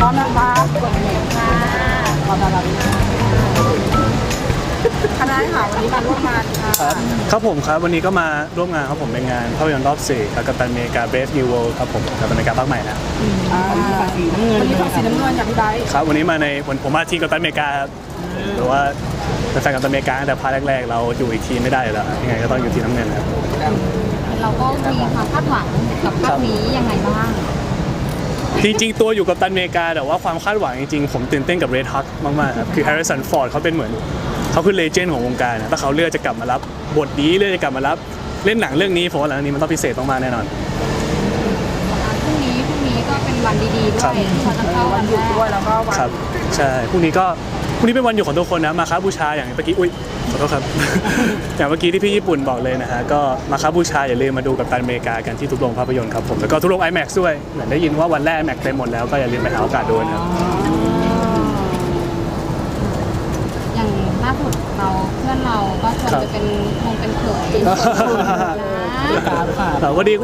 พร้อมนะคะกดเลค่ะพร้อมแล้วคณะข่าวันนี้มาร่วมงานค่ะครับครับผมครับวันนี้ก็มาร่วมงานครับผมเป็นงานภาพยนตร์รอบสื่อครับกัปตันอเมริกา Brave New World ครับผมกัปตันอเมริกาภาคใหม่นะอ่าวันนี้ฝั่งสีน้ำเงินวันนี้ฝั่งสีน้ำเงินอย่างพี่ไบร์ครับวันนี้มาในวันผมมาทีมกัปตันอเมริกาครับหรือว่าเป็นแฟนกัปตันอเมริกาตั้งแต่ภาคแรกๆเราอยู่อีกทีมไม่ได้อยู่แล้วยังไงก็ต้องอยู่ทีมน้ำเงินครับเราก็มีความคาดหวังกับภาคนี้ยังไงบ้าง จริงๆ ตัวอยู่กับตันอเมริกา แต่ว่าความคาดหวังจริงๆ ผมตื่นเต้นกับ Red Hawk มากๆครับคือ Harrison Ford เขาเป็นเหมือน เขาคือเลเจนด์ของวงการนะถ้าเขาเลือกจะกลับมารับบทนี้เลือกจะกลับมารับเล่นหนังเรื่องนี้ผมว่าหนังเรื่องนี้มันต้องพิเศษมากๆแน่นอน พรุ่งนี้พรุ่งนี้ก็เป็นวันดีๆด้ครัวบยที่เขาจะเข้าวัวันนหยุดด้วยแล้วก็วันครับ ใช่พรุ่งนี้ก็ พรุ่งนี้เป็นวันหยุดของทุกคนนะมาค้าบูชาอย่างเมื่อกี้อุ้ยขอโทษครับ อย่างเมื่อกี้ที่พี่ญี่ปุ่นบอกเลยนะฮะก็มาค้าบูชาอย่าลืมมาดูกับตันอเมริกากันที่ทุกโรงภาพยนตร์ครับผมแล้วก็ทุกโรง IMAX ด้วยเหมือนได้ยินว่าวันแรก IMAX เต็มหมดแล้วก็อย่าลืมไปหาโอกาสดูนะครับอย่างล่าสุดเราเพื่อนเราก็ชวนครับจะเป็นคงเป็นเขย นะแต่ว่าดี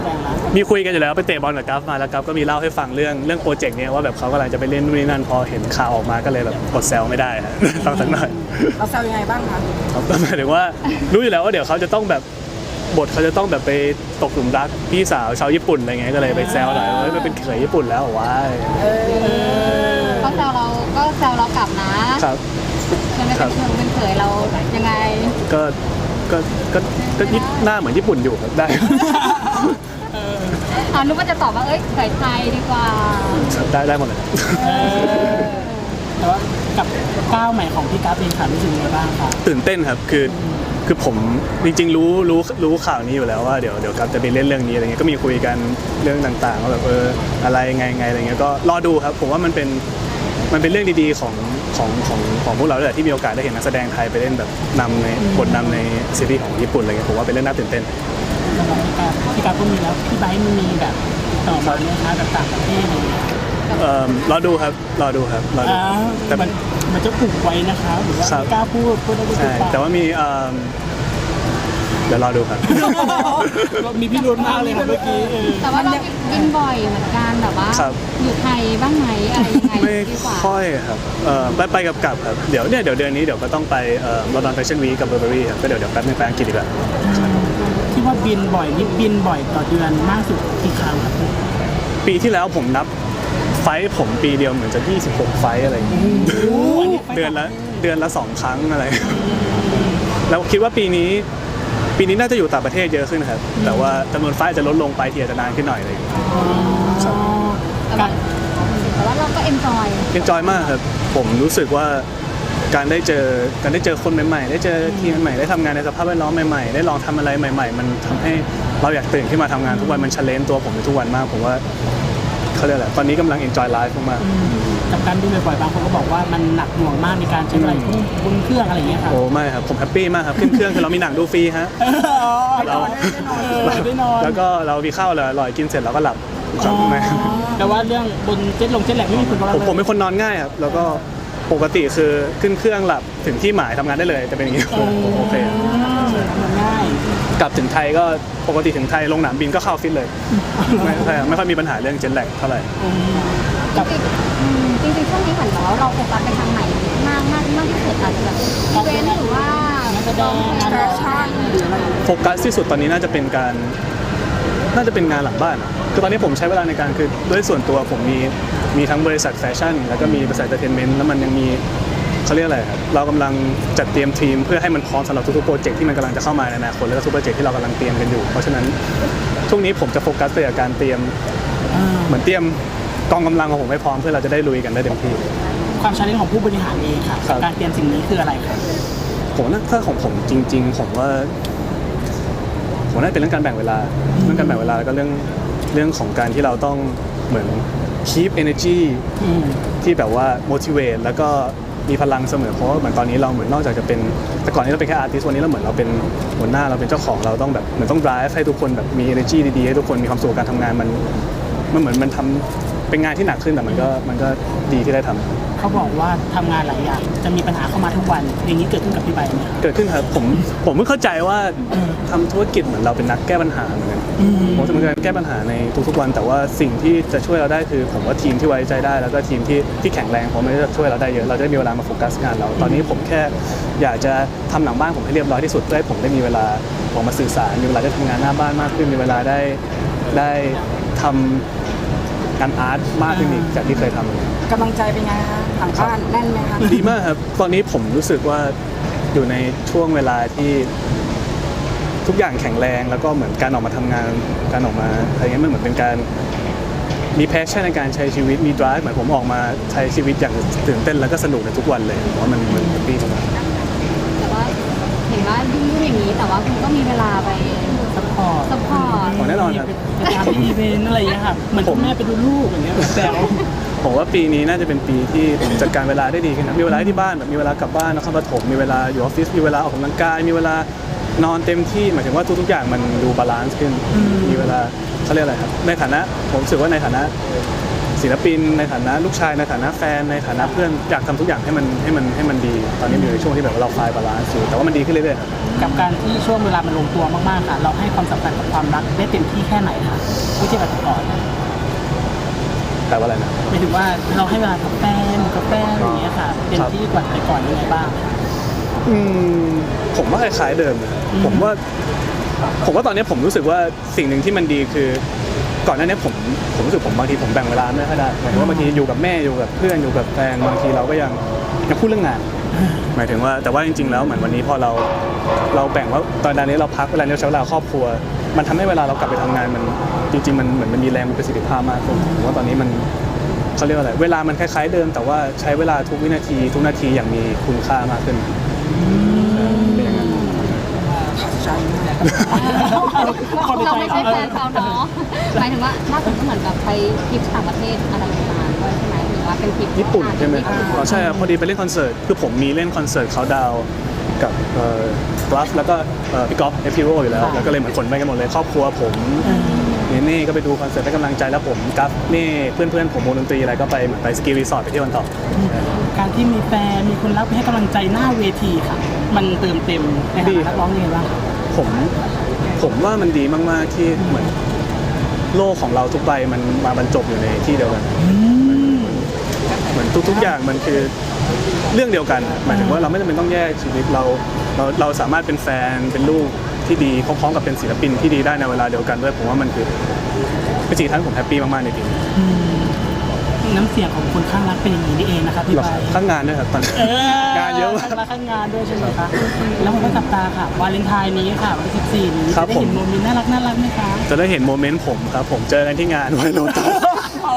มีคุยกันอยู่แล้วไปเตะบอลกับกัฟมาแล้วกัฟก็มีเล่าให้ฟังเรื่องเรื่องโปรเจกต์เนี้ยว่าแบบเขากำลังจะไปเล่นนู่นนี่นั่นพอเห็นข่าวออกมาก็เลยแบบกดแซวไม่ได้ฮะต้องสักหน่อยเราแซวยังไงบ้างคะครับก็หมายถึงว่ารู้อยู่แล้วว่าเดี๋ยวเขาจะต้องแบบบทเขาจะต้องแบบไปตกหลุมรักพี่สาวชาวญี่ปุ่นอะไรเงี้ยก็เลยไปแซวหน่อยว่าเฮ้ยมันเป็นเขยญี่ปุ่นแล้วเหรอว้ายเขาแซวเราก็แซวเรากลับนะครับใช่ไหมครัเป็นบเขยเป็นเขยเรายังไงก็ ก็ก็ก็ยิหน้าเหมือนญี่ปุ่นอยู่ครับได้ อ่านึกว่าจะตอบว่าเอ้ยเขยไทยดีกว่าครับได้ได้หมดเลยแต่ว่ากับก้าวใหม่ของพี่กราฟเองค่ะรู้สึกยังไงบ้างคะตื่นเต้นครับคือคือผมจริงๆรู้รู้รู้ข่าวนี้อยู่แล้วว่าเดี๋ยวเดี๋ยวกับจะไปเล่นเรื่องนี้อะไรเงี้ยก็มีคุยกันเรื่องต่างๆว่าแบบเอออะไรไงไงอะไรเงี้ยก็รอดูครับ ผมว่ามันเป็น มันเป็นเรื่องดีๆของของของของพวกเราด้วยแหละที่มีโอกาสได้เห็นนักแสดงไทยไปเล่นแบบนำในบทนำในซีรีส์ของญี่ปุ่นอะไรเงี้ยผมว่าเป็นเรื่องน่าตื่นเต้น สำหรับพี่กราฟพี่กราฟก็มีแล้วพี่ไบร์ทมีแบบต่อมาไหมคะแบบต่างประเทศอะไรอย่างเงี้ยเอ่อรอดูครับรอดูครับรอดูอ่าแต่ มันมันจะปลูกไว้นะคะหรือว่าครับ ไม่กล้าพูดพูดได้พูดใช่ปากแต่ว่ามีเอิ่มเดี๋ยวรอดูครับมีพี่รุนมากเลยค่ะเมื่อกี้เออแต่ว่าเราบินบ่อยเหมือนกันแบบว่าครับ อยู่ไทยบ้างไหมอะไรยังไงไม่ดีกว่าค่อยครับเอ่อไปไปกับกลับครับ เดี๋ยวเนี่ยเดี๋ยวเดือนนี้เดี๋ยวก็ต้องไปเอ่อลอนดอนแฟชั่นวีกับเบอร์เบอรี่ครับก็เดี๋ยวเดี๋ยวแป๊บนึงไปอังกฤษอีกแล้วที่ว่าบินบ่อยนี่บินบ่อยต่อเดือนมากสุดกี่ครั้งครับปีที่แล้วผมนับไฟท์ผมปีเดียวเหมือนจะ 26 ไฟท์อะไรอย่างเงี้ยเดือนละเดือนละสองครั้งอะไร แล้วคิดว่าปีนี้ ปีนี้น่าจะอยู่ต่างประเทศเยอะขึ้นครับ แต่ว่าจำนวนไฟท์จะลดลงไปทีอาจจะนานขึ้นหน่อยอะไรอย่างเลยครับแต่ว่าแต่ว่าเราก็เอนจอยเอนจอยมากครับ ผมรู้สึกว่าการได้เจอการได้เจอคนใหม่ๆ ได้เจอทีมใหม่ๆ ได้ทำงานในสภาพแวดล้อมใหม่ๆ ได้ลองทำอะไรใหม่ ๆ มันทำให้เราอยากตื่นขึ้นมาทำงานทุกวันมันเชลเลนตัวผมในทุกวันมาก ผมว่าเขาเรียกอะไรตอนนี้กำลังเอนจอยไลฟ์มาก กับการบินบ่อยๆบางคนก็บอกว่ามันหนักหน่วงมากในการใช้เวลาบนเครื่องอะไรอย่างเงี้ยๆค่ะโอ้ไม่ครับผมแฮปปี้มากครับขึ้นเครื่องคือเรามีหนังดูฟรีฮะเราได้นอนแล้วก็เรามีข้าวเลยอร่อยกินเสร็จเราก็หลับครับไม่แต่ว่าเรื่องบนเจ็ตลงเจ็ตแหลกไม่มีผลกับเราผมเลยผมเป็นคนนอนง่ายครับแล้วก็ปกติคือขึ้นเครื่องหลับถึงที่หมายทำงานได้เลยจะเป็นอย่างนี้ผมผมโอเคมันง่ายกลับถึงไทยก็ปกติถึงไทยลงหนามบินก็เข้าฟิตเลยไม่ใช่ไม่ค่อยมีปัญหาเรื่องเจ็ตแลกเท่าไหร่ กับอืมจริงๆช่วงนี้เหมือนกับว่าเราโฟกัสไปทางไหนมากมากมากที่สุดอาจจะแบบอีเวนต์หรือว่าแสดงงานแฟชั่นหรืออะไรโฟกัสที่สุดตอนนี้น่าจะเป็นการ น่าจะเป็นงานหลังบ้านอะคือตอนนี้ผมใช้เวลาในการคือด้วยส่วนตัวผมมีมีทั้งบริษัทแฟชั่น แล้วก็มีบริษัทเอนเตอร์เทนเมนต์แล้วมันยังมีเขาเรียกอะไรครับเรากำลังจัดเตรียมทีม เพื่อให้มันพร้อมสำหรับทุกๆโปรเจกต์ที่มันกำลังจะเข้ามาในอนาคตแล้วก็ทุกโปรเจกต์ที่เรากำลังเตรียมกันอยู่ เพราะฉะนั้นช่วงนี้ผมจะโฟกัสไปกับการเตรียมเหมือนเตรียม กองกำลังของผมให้พร้อมเพื่อเราจะได้ลุยกันได้เต็มที่ ความชาเลนจ์ของผู้บริหารเองค่ะ ครับ การเตรียมสิ่งนี้คืออะไรครับผมว่าถ้าของผมจริง ๆ ผมว่าผมน่าจะเป็นเรื่องการแบ่งเวลาเรื่องการแบ่งเวลาแล้วก็เรื่องเรื่องของการที่เราต้องเหมือน keep energy อืม ที่แบบว่า motivate แล้วก็มีพลังเสมอเพราะว่าเหมือนตอนนี้เราเหมือนนอกจากจะเป็นแต่ก่อนนี้เราเป็นแค่อาร์ติสวันนี้เราเหมือนเราเป็นหัวหน้าเราเป็นเจ้าของเราต้องแบบเหมือนต้อง drive ให้ทุกคนแบบมี energy ดีๆให้ทุกคนมีความสุขกับการทำงานมันมันเหมือนมันทำ เป็นงานที่หนักขึ้นแต่มันก็มันก็ดีที่ได้ทำเขาบอกว่าทำงานหลายอย่างจะมีปัญหาเข้ามาทุกวันอย่างนี้เกิดขึ้นกับพี่ใบไหมครับเกิดขึ้นครับผมผมเพิ่งเข้าใจว่าทำธุรกิจเหมือนเราเป็นนักแก้ปัญหาเหมือนกันอืมผมจะเป็นการแก้ปัญหาในทุกๆวัน แต่ว่าสิ่งที่จะช่วยเราได้คือ ผมว่าทีมที่ไว้ใจได้ แล้วก็ทีมที่ที่แข็งแรงผมมันจะช่วยเราได้เยอะเราจะได้มีเวลามาโฟกัสงานเราตอนนี้ผมแค่อยากจะทำหลังบ้านผมให้เรียบร้อยที่สุดเพื่อให้ผมได้มีเวลาออกมาสื่อสารมีเวลาได้ทำงานหน้าบ้านมากขึ้นมีเวลาได้ได้ทำ งานอาร์ตมากขึ้นอีกจากที่เคยทำกำลังใจเป็นไงคะทางบ้านแน่นไหมคะดีมากครับ ตอนนี้ผมรู้สึกว่าอยู่ในช่วงเวลาที่ทุกอย่างแข็งแรงแล้วก็เหมือนการออกมาทำงานการออกมาอะไรเงี้ยมันเหมือนเป็นการมีแพชชั่นในการใช้ชีวิตมี drive เหมือนผมออกมาใช้ชีวิตอย่างตื่นเต้นแล้วก็สนุกในทุกวันเลยผมว่ามันมันแฮปปี้มากแต่ว่าเห็นว่ายุ่งๆอย่างนี้แต่ว่าคุณก็มีเวลาไป ซัพพอร์ตซัพพอร์ต ของแน่นอนครับ ไปตามอีเวนต์อะไรอย่างเงี้ยค่ะเหมือนคุณแม่ไปดูลูกอย่างเงี้ยแซว ผมว่าปีนี้น่าจะเป็นปีที่ผมจัดการเวลาได้ดีขึ้นนะมีเวลาที่บ้านแบบมีเวลากลับบ้านนครปฐมมีเวลาอยู่ออฟฟิศมีเวลาออกกำลังกาย มีเวลานอนเต็มที่หมายถึงว่าทุกๆอย่างมันดูบาลานซ์ขึ้น มีเวลาเขาเรียกอะไรครับในฐานะผมรู้สึกว่าในฐานะ ศิลปิน ในฐานะลูกชายในฐานะแฟนในฐานะเพื่อนอยากทำทุกอย่างให้มันให้มันให้มันดี ตอนนี้อยู่ในช่วงที่แบบว่าเราคลายบาลานซ์อยู่แต่ว่ามันดีขึ้นเรื่อยๆครับ กับการที่ช่วงเวลามันลงตัวมากๆค่ะ เราให้ความสำคัญกับความรักได้เต็มที่แค่ไหนคะวิธีการติดต่อแต่ว่าอะไรนะ หมายถึงว่าเราให้เวลากับแฟนกับแฟนอย่างเงี้ยค่ะเต็มที่กว่าแต่ก่อนยังไงบ้าง อืมผมว่าคล้ายๆเดิมนะผมว่า ผมว่าตอนนี้ผมรู้สึกว่าสิ่งหนึ่งที่มันดีคือ ก่อนหน้านี้ผมผมรู้สึกผมบางทีผมแบ่งเวลาไม่ค่อยได้หมายถึงว่าบางทีอยู่กับแม่อยู่กับเพื่อนอยู่กับแฟนบางทีเราก็ยังยังพูดเรื่องงาน หมายถึงว่าแต่ว่าจริง ๆ แล้วเหมือนวันนี้พอเราเราแบ่งว่าตอนนี้เราพักเวลานี้เราใช้เวลาครอบครัว มันทำให้เวลาเรากลับไปทำงานมันจริง ๆ มันเหมือนมันมีแรงมีประสิทธิภาพมากขึ้นผมว่าตอนนี้มันเขาเรียกว่าอะไรเวลามันคล้าย ๆ เดิม แต่ว่าใช้เวลาทุกวินาทีทุกนาทีอย่างมีคุณค่ามากขึ้น เราไม่ใช่แฟนเขาเนาะหมายถึงว่าล่าสุดก็เหมือนแบบไปทริปต่างประเทศอะไรประมาณด้วยใช่ไหมหรือว่าเป็นทริปญี่ปุ่นใช่ไหมญี่ปุ่นอ๋อใช่ครับพอดีไปเล่นคอนเสิร์ตคือผมมีเล่นคอนเสิร์ตเขาดาวน์กับเอ่อกราฟแล้วก็เอ่อพี่ก๊อฟเอฟพีโรอยู่แล้วแล้วก็เลยเหมือนคนไปกันหมดเลยครอบครัวผมเนเน่ก็ไปดูคอนเสิร์ตให้กำลังใจแล้วผมกัฟเน่เพื่อนๆผมวงดนตรีอะไรก็ไปเหมือนไปสกีรีสอร์ทไปเที่ยวกันต่อ การที่มีแฟนมีคนรักไปให้กำลังใจหน้าเวทีค่ะ มันเติมเต็มในฐานะนักร้องยังไงบ้าง ผมผมว่ามันดีมากๆที่เหมือนโลกของเราทุกใบมันมาบรรจบอยู่ในที่เดียวกันเหมือนทุก ๆ อย่างมันคือเรื่องเดียวกันอะหมายถึงว่าเราไม่จำเป็นต้องแยกชีวิตเราเราเราสามารถเป็นแฟนเป็นลูกที่ดีพร้อมๆกับเป็นศิลปินที่ดีได้ในเวลาเดียวกันด้วยผมว่ามันคือเป็นสิ่งที่ผมแฮปปี้มากๆในปีนี้ น้ำเสียงของคนข้างรักเป็นอย่างนี้นี่เองนะครับพี่หรอใบข้างงานด้วยครับตอนนี้ เอองานเยอะมากข้างรักข้างงานด้วยใช่ไหมคะแล้วผมก็จับตาค่ะวาเลนไทน์นี้ค่ะวันที่14นี้ครัจะบได้เห็นผมโมเมนต์น่ารักน่ารักไหมคะจะได้เห็นโมเมนต์ผมครับ ผมเจอกันที่งานวันโลตัสอ๋อ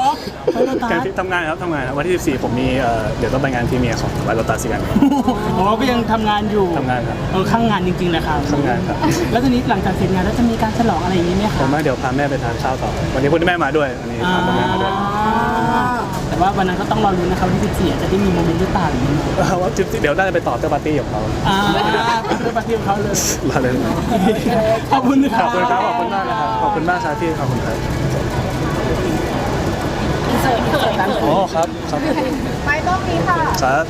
ไปโรตัการสที่ทำงานครับทำงานครับวันที่ 14 ผมมีเอ่อเดี๋ยวต้องไปงานพรีเมียร์ของวันโลตัสอีกอันอ๋อก็ยังทำงานอยู่ทำงานครับเออข้างงานจริงๆเลยค่ะข้างงานครับแล้วทีนี้หลังจากเสร็จงานแล้วจะมีการฉลองอะไรอย่างนี้ไหมผคะมว่าเดี๋ยวพาแม่ไปทานข้าวต่อ วันนี้คุณแม่มาด้วยวันนี้อ่าพาคุณแม่มาด้วย แต่ว่าวันนั้นก็ต้องรอรุ้นนะครับวันที่14จะได้มีโมเมนต์หรือเปล่าอย่างนี้เออว่าจิ๊บเดี๋ยวน่าจะไปต่อเตอร์ปาร์ตี้ของเขาอ่าเป็นเรื่องปาร์ตี้ของเขาเลยลาเลยขอบคุณนะขอบคุณครับขอบคุณมากนะครับขอบคุณมากครับที่ขอบคุณครับเสิร์ฟเสิร์ฟกันอ๋อครับครับไปต้องนี้ค่ะครับ